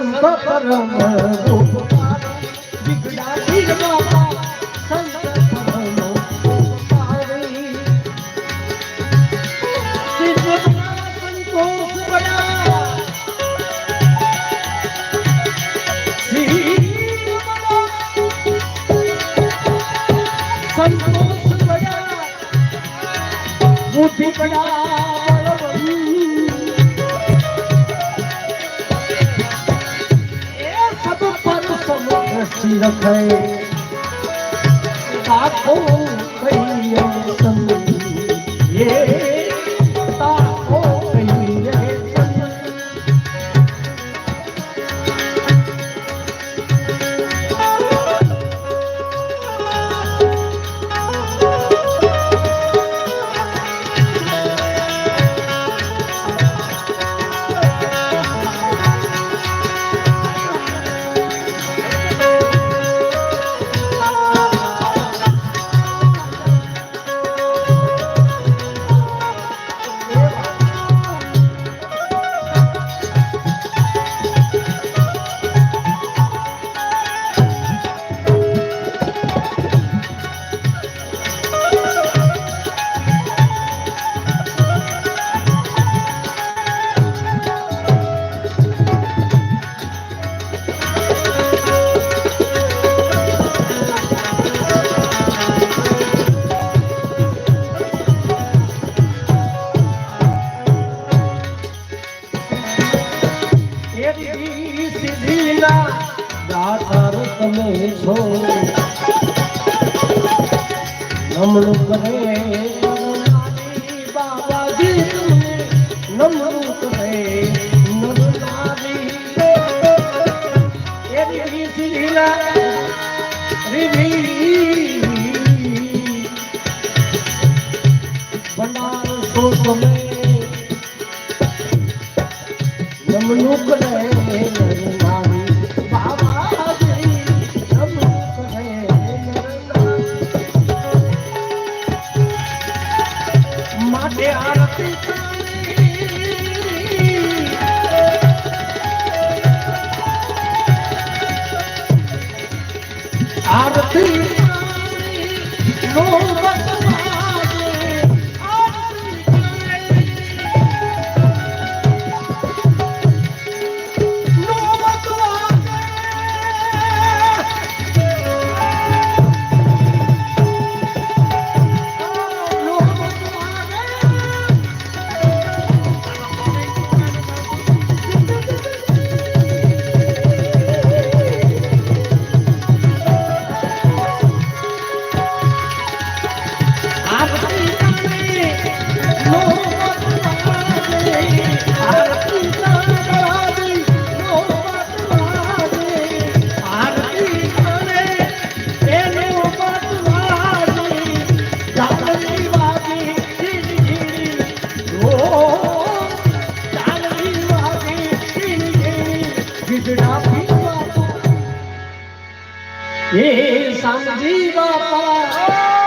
સંત પરમ સંતોષ બડા મોટી બડા દ્રષ્ટિ રખાય આખો કઈ સમજ સિદ્ધિના દાતાર તમે છો નમણું કરે બાબાજી નમણું કરે ભંડાર સો તમે જમણુક રહે મારી આરતી આરતી નો ਵਿਗੜਾ ਪੀਵਾ ਇਹ ਸੰਜੀਵਾ ਪਾ